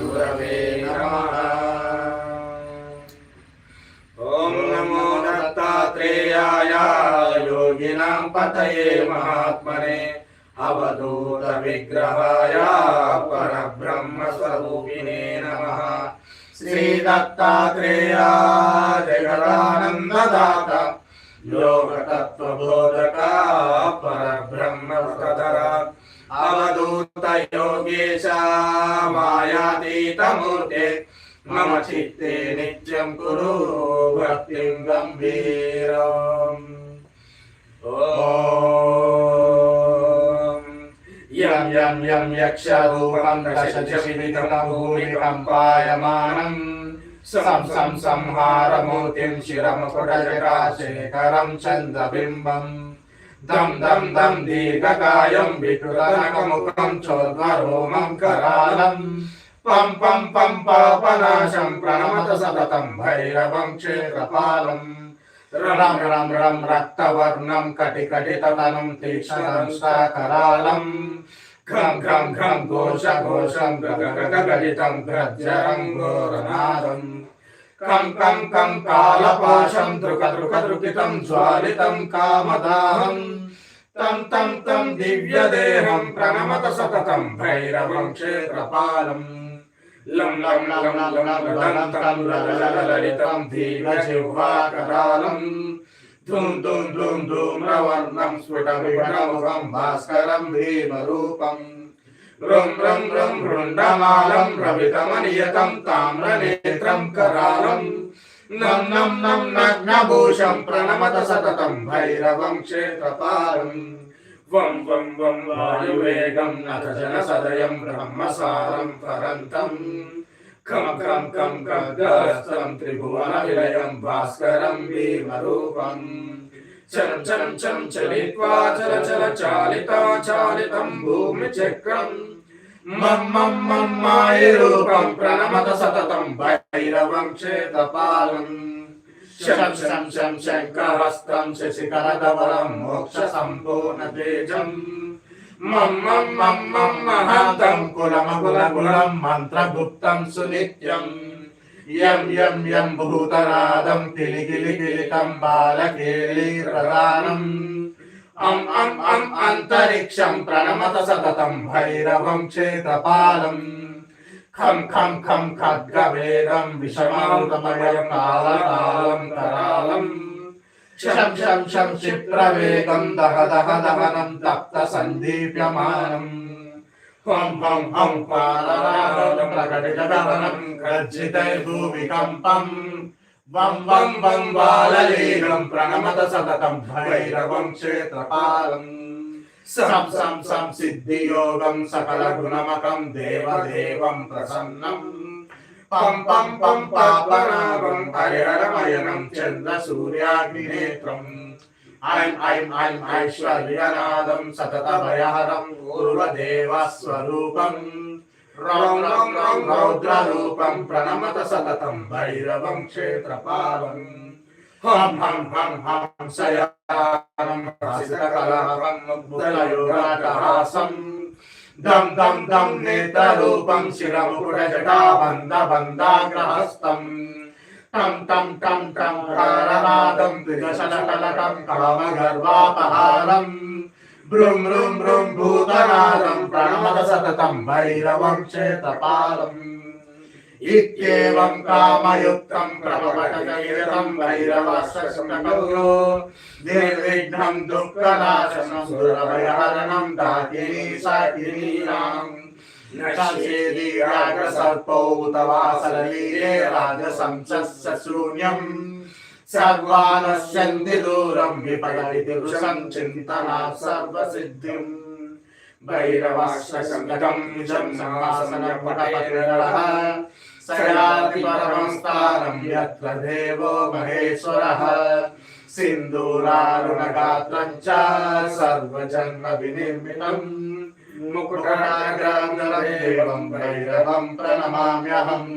శివాయ గురవే నమ ఓం నమో దత్తాత్రేయాయ యోగినాం పతయే మహాత్మనే అవధూత విగ్రహాయ పరబ్రహ్మ స్వరూపిణే నమః శ్రీ దత్తాత్రేయ జగదానందదాత యోగతత్వబోధక పరబ్రహ్మ సదర అవధూత యోగేశ మాయాతీతమూర్తే మమ చిత్తే నిత్యం కురు భక్తిం గంభీరం ఓం యం యం యం యక్షరూపం దశజమితం భూమికంపాయమానం సం సం సంహారమూర్తిం శిరముకుటజటాశేఖరం చంద్రబింబం దం దం దం దీర్ఘకాయం వికృతనకముఖం చోద్వరోమం కరాలం. పం పం పం పాపనాశం ప్రణమత సతతం భైరవం క్షేత్రపాలం. రం రం రం రక్తవర్ణం కటి కటితనం తీక్ష్ణంష్టాకరాళం కం కం కం కాలపాశం దృక దృక దృకితం జ్వాలితం కామదాహం. తం తం తం దివ్యదేహం ప్రణమత సతతం భైరవం క్షేత్రపాలం. లం లం లం లం లం లం తం లలితం ధీరజిహ్వాకరాలం ధూం ధూం ధూం ధూమ్రవర్ణం స్ఫుటవిఘ్నముఖం భాస్కరం భీమరూపం. రుం రం రం రుండమాలం రవితమనియతం తామ్రనేత్రం కరాలం. నం నం నం నగ్నభూషం ప్రణమత సతతం భైరవం క్షేత్రపాలం వం వం వం వాయువేగం నథ జన సదయం బ్రహ్మసారం పరంతం. కం కం కం గద్గస్తం త్రిభువన విలయం భాస్కరం భీమరూపం. చరం చరం చరం చలిత్వా చల చల చాలిత చాలితం భూమి చక్రం. మం మమ్మాయి రూపం ప్రణమత సతతం భైరవం క్షేతపాలం శరం శరం శం శంకరస్తం శశికరధవరం మోక్ష సంపూర్ణ తేజం. మం మం మం మం మహాంతం కులమకుల కులం మంత్రగుప్తం సునిత్యం. యం యం యం భూతనాదం కిలి కిలి కిలితం బాలకేళీ అం అం అం అంతరిక్షం ప్రణమత సతతం భైరవం క్షేత్రపాలం ఖం ఖం ఖం ఖడ్గవేదం విషమాంతమయం కాలకాలం కరాలం శం శం శం క్షిప్రవేగం దహ దహ దహనం తప్త సందీప్యమానం. హం హం హం పాలరాగం ప్రకటితవనం గర్జితైర్భూమికంపం వం వం వం బాలలీలం ప్రణమత సతతం భైరవం క్షేత్రపాలం. సం సం సం సిద్ధియోగం సకల గుణమకం దేవదేవం ప్రసన్నం. పం పం పం పాపనాగం హరిహరమయనం చంద్ర సూర్యాగ్నినేత్రం. ఐం ఐం ఐం ఐశ్వర్యనాదం సతత భయహరం పూర్వదేవ స్వరూపం రౌ రౌ రౌ రౌద్రరూపం ప్రణమత సతతం భైరవం క్షేత్రపాలం హం హం హం హం శయానం రసితకలహరం ముగ్ధయోగాటహాసం దం దం దం నేత్రరూపం శిరముకుటజటాబంధ బంధాగ్రహస్తం టం టం టం టం హారనాదం త్రిదశనకలకం కామగర్వాపహారం భృం భృం భృం భూతనాదం ప్రణమద సతతం భైరవం చేతపాలం ఇత్యేవం కామయుక్తం ప్రభవటకైరతం భైరవస్సకటకౌరో నిర్విఘ్నం దుఃఖనాశనం సురభయహరణం దాకినీ సాకినీనాం नश्येदि रागसर्पौ उत वा सललीले रागसंशस्रूण्यम् सर्वानश्यन्ति दूरम् विपगलिति वृषम् चिन्तना सर्वसिद्धिम् भैरवाश्रसङ्गतम् निजम् समासनपटपतिरः सयाति परमस्तारम् यत्र देवो महेश्वरः सिन्दूरारुणगात्रम् च सर्वजन्मविनिर्मितम् मुकुटनाग्राङ्गदेवं भैरवं प्रणमाम्यहम्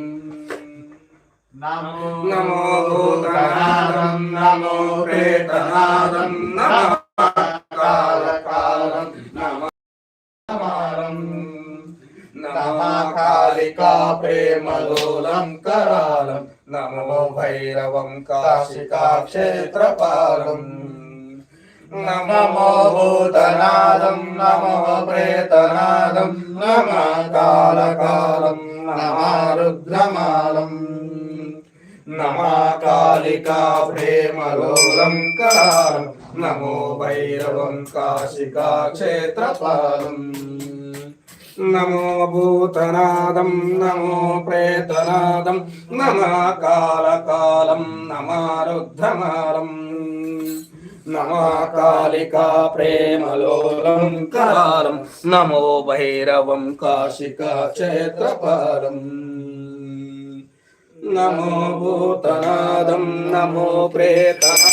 नमो नमो भूतनादं नमो प्रेतनादं नमः कालकालं नमः नमः कालिका प्रेमलोलं करालं नमो भैरवं काशिका क्षेत्रपालम् नमो भूतनादं नमो प्रेतनादं नमः कालकालं नमः रुद्रमालम् नमः कालिका प्रेमलोलं करालं नमो भैरवं काशिका क्षेत्रपालम् नमो भूतनादं नमो प्रेतनादं नमः कालकालं नमः रुद्रमालम् నమాకాళికా ప్రేమలోలం కాలం నమో భైరవం కాశికా క్షేత్రపాలం నమో భూతనాదం నమో ప్రేతనా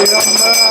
Hariam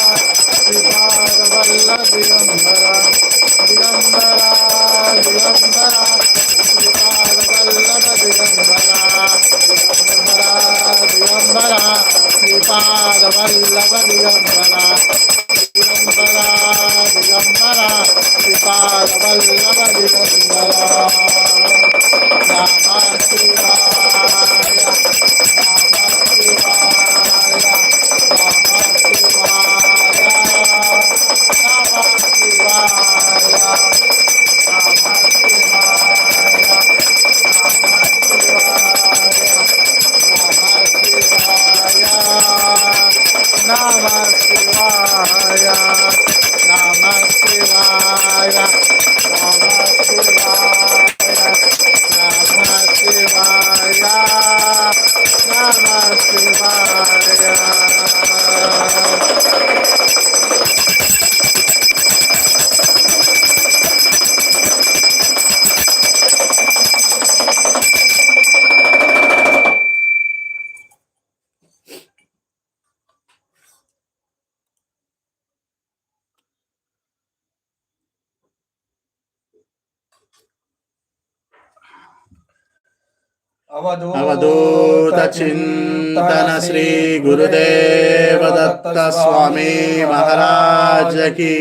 అవధూత చింతన శ్రీ గురుదేవ దత్త స్వామి మహారాజ్ की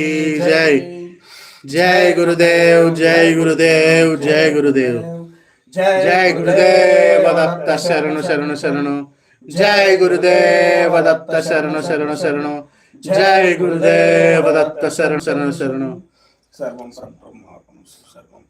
జై. జై గురుదేవ్ జై గురుదేవ్ జై గురుదేవ్ జై గురుదేవ దత్త శరణు శరణు. శరణు జై గురుదేవ దత్త శరణు శరణు. శరణు జై గురుదేవ దత్త శరణు శరణు శరణు సర్వం సర్వం సర్వం